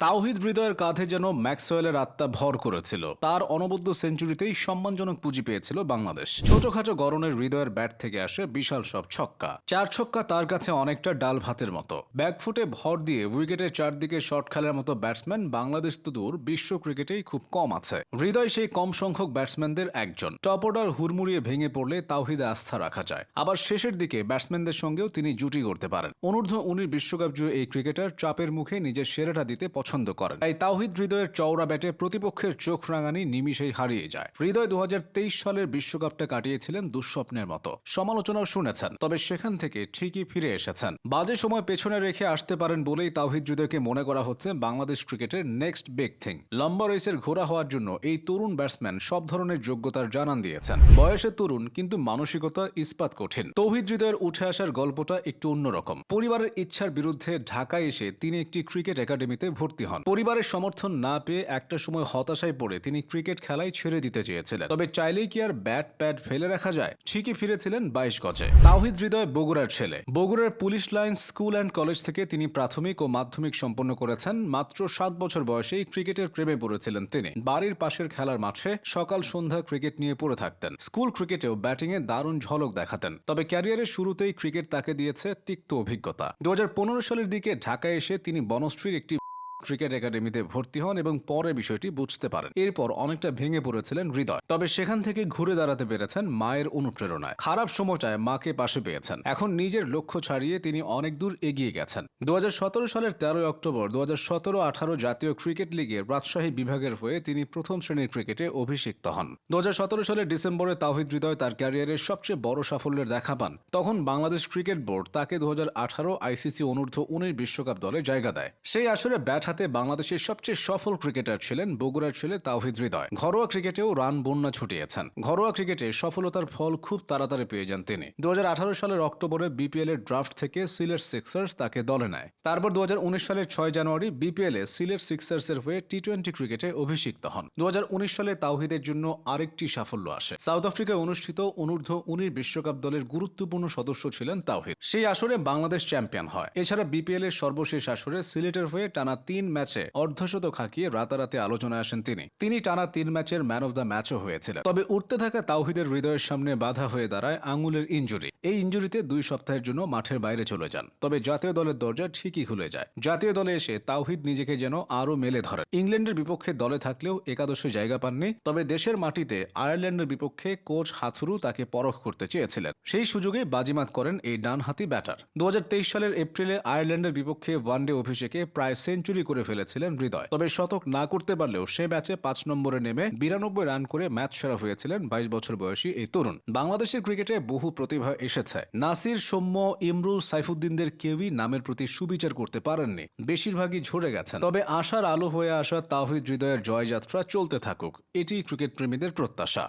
তাওহিদ হৃদয়ের কাঁধে যেন ম্যাক্সওয়েলের আত্মা ভর করেছিল। তার অনবদ্য সেঞ্চুরিতেই সম্মানজনক পুঁজি পেয়েছিল বাংলাদেশ। ছোটখাটো গরনের হৃদয়ের ব্যাট থেকে আসে বিশাল সব ছক্কা। চার ছক্কা তার কাছে অনেকটা ডাল ভাতের মতো। ব্যাকফুটে ভর দিয়ে উইকেটের চারদিকে শট খেলার মতো ব্যাটসম্যান বাংলাদেশ তো দূর, বিশ্ব ক্রিকেটেই খুব কম আছে। হৃদয় সেই কম সংখ্যক ব্যাটসম্যানদের একজন। টপ অর্ডার হুড়মুড়িয়ে ভেঙে পড়লে তাওহিদে আস্থা রাখা যায়। আবার শেষের দিকে ব্যাটসম্যানদের সঙ্গেও তিনি জুটি করতে পারেন। অনূর্ধ্ব উনিশ বিশ্বকাপ জুড়ে এই ক্রিকেটার চাপের মুখে নিজের সেরাটা দিতে পছন্দ করেন। তাই তাওহিদ হৃদয়ের চওড়া ব্যাটে প্রতিপক্ষের চোখ রাঙানি নিমিষেই হারিয়ে যায়। হৃদয় দুহাজার তেইশ সালের বিশ্বকাপটা কাটিয়েছিলেন দুঃস্বপ্নের মতো। সমালোচনাও শুনেছেন, তবে সেখান থেকে ঠিকই ফিরে এসেছেন। বাজে সময় পেছনে রেখে আসতে পারেন বলেই তাওহিদ হৃদয়কে মনে করা হচ্ছে বাংলাদেশ ক্রিকেটের নেক্সট বিগ থিং। লম্বা রেসের ঘোড়া হওয়ার জন্য এই তরুণ ব্যাটসম্যান সব ধরনের যোগ্যতার জানান দিয়েছেন। বয়সে তরুণ, কিন্তু মানসিকতা ইস্পাত কঠিন। তৌহিদ হৃদয়ের উঠে আসার গল্পটা একটু অন্যরকম। পরিবারের ইচ্ছার বিরুদ্ধে ঢাকায় এসে তিনি একটি ক্রিকেট একাডেমিতে ভর্তি হন। পরিবারের সমর্থন না পেয়ে একটা সময় হতাশায় পড়ে তিনি ক্রিকেট খেলায় ছেড়ে দিতে চেয়েছিলেন। তবে চাইলেই কি আর ব্যাট প্যাড ফেলে রাখা যায়? ঠিকই ফিরেছিলেন বাইশ গজে। তাওহিদ হৃদয় বগুড়ার ছেলে। বগুড়ার police line school and college থেকে তিনি প্রাথমিক ও মাধ্যমিক সম্পন্ন করেছেন। মাত্র সাত বছর বয়সেই ক্রিকেটের প্রেমে পড়েছিলেন তিনি। বাড়ির পাশের খেলার মাঠে সকাল সন্ধ্যা ক্রিকেট নিয়ে পড়ে থাকতেন। স্কুল ক্রিকেটেও ব্যাটিংয়ে দারুণ ঝলক দেখাতেন। তবে ক্যারিয়ারের শুরুতেই ক্রিকেট তাকে দিয়েছে তিক্ত অভিজ্ঞতা। দু হাজার পনেরো সালের দিকে ঢাকায় এসে তিনি বনশ্রীর একটি ক্রিকেট একাডেমিতে ভর্তি হন এবং পরে বিষয়টি বুঝতে পারেন। এরপর অনেকটা ভেঙে পড়েছিলেন হৃদয়। তবে সেখান থেকে ঘুরে দাঁড়াতে পেরেছেন মায়ের অনুপ্রেরণায়। খারাপ সময়টায় মাকে পাশে পেয়েছেন। এখন নিজের লক্ষ্য ছাড়িয়ে তিনি অনেক দূর এগিয়ে গেছেন। দু সালের তেরোই অক্টোবর দু সতেরো আঠারো জাতীয় ক্রিকেট লিগের রাজশাহী বিভাগের হয়ে তিনি প্রথম শ্রেণির ক্রিকেটে অভিষিক্ত হন। দু হাজার সতেরো সালের ডিসেম্বরে তাহিদ হৃদয় তার ক্যারিয়ারের সবচেয়ে বড় সাফল্যের দেখা পান। তখন বাংলাদেশ ক্রিকেট বোর্ড তাকে দু হাজার আঠারো আইসিসি অনূর্ধ্ব উনিশ বিশ্বকাপ দলে জায়গা দেয়। সেই আসরে ব্যাট হাতে বাংলাদেশের সবচেয়ে সফল ক্রিকেটার ছিলেন বগুড়ার ছেলে তাওহিদ হৃদয়। ঘরোয়া ক্রিকেটেও রান বন্যা ছুটিয়েছেন। ঘরোয়া ক্রিকেটে সফলতার ফল খুব তাড়াতাড়ি পেয়ে যান তিনি। দুহাজার আঠারো সালের অক্টোবরে বিপিএল এর ড্রাফট থেকে সিলেট সিক্সার্স তাকে দলে নেয়। তারপর দুহাজার উনিশ সালের ছয় জানুয়ারি বিপিএল এ সিলেট সিক্সার্স এর হয়ে টি টোয়েন্টি ক্রিকেটে অভিষিক্ত হন। দু হাজার উনিশ সালে তাওহিদের জন্য আরেকটি সাফল্য আসে। সাউথ আফ্রিকায় অনুষ্ঠিত অনূর্ধ্ব উনিশ বিশ্বকাপ দলের গুরুত্বপূর্ণ সদস্য ছিলেন তাওহিদ। সেই আসরে বাংলাদেশ চ্যাম্পিয়ন হয়। এছাড়া বিপিএল এর সর্বশেষ আসরে সিলেটের হয়ে টানা তিন ম্যাচে অর্ধশতক হাঁকিয়ে রাতারাতি আলোচনায় আসেন তিনি। তিনি টানা তিন ম্যাচের ম্যান অব দ্য ম্যাচও হয়েছিলেন। তবে উঠতে থাকা তাওহিদের হৃদয়ের সামনে বাধা হয়ে দাঁড়ায় আঙুলের ইঞ্জুরি। এই ইঞ্জুরিতে দুই সপ্তাহের জন্য মাঠের বাইরে চলে যান। তবে জাতীয় দলের দরজা ঠিকই খুলে যায়। জাতীয় দলে এসে তাওহিদ নিজেকে যেন আরও মেলে ধরেন। ইংল্যান্ডের বিপক্ষে দলে থাকলেও একাদশে জায়গা পাননি, তবে দেশের মাটিতে আয়ারল্যান্ডের বিপক্ষে কোচ হাথুরু তাকে পরখ করতে চেয়েছিলেন। সেই সুযোগে বাজিমাত করেন এই ডানহাতি ব্যাটার। দু হাজার তেইশ সালের এপ্রিলে আয়ারল্যান্ডের বিপক্ষে ওয়ানডে অভিষেকে প্রায় সেঞ্চুরি করে ফেলেছিলেন হৃদয়। তবে শতক না করতে পারলেও সে ম্যাচে পাঁচ নম্বরে নেমে বিরানব্বই রান করে ম্যাচ সেরা হয়েছিলেন বাইশ বছর বয়সী এই তরুণ। বাংলাদেশের ক্রিকেটে বহু প্রতিভা এসেছে। নাসির, সৌম্য, ইমরুল, সাইফুদ্দিনদের কেউই নামের প্রতি সুবিচার করতে পারেননি। বেশিরভাগই ঝরে গেছেন। তবে আশার আলো হয়ে আসা তাহিদ হৃদয়ের জয়যাত্রা চলতে থাকুক। এটি ক্রিকেট প্রেমীদের প্রত্যাশা।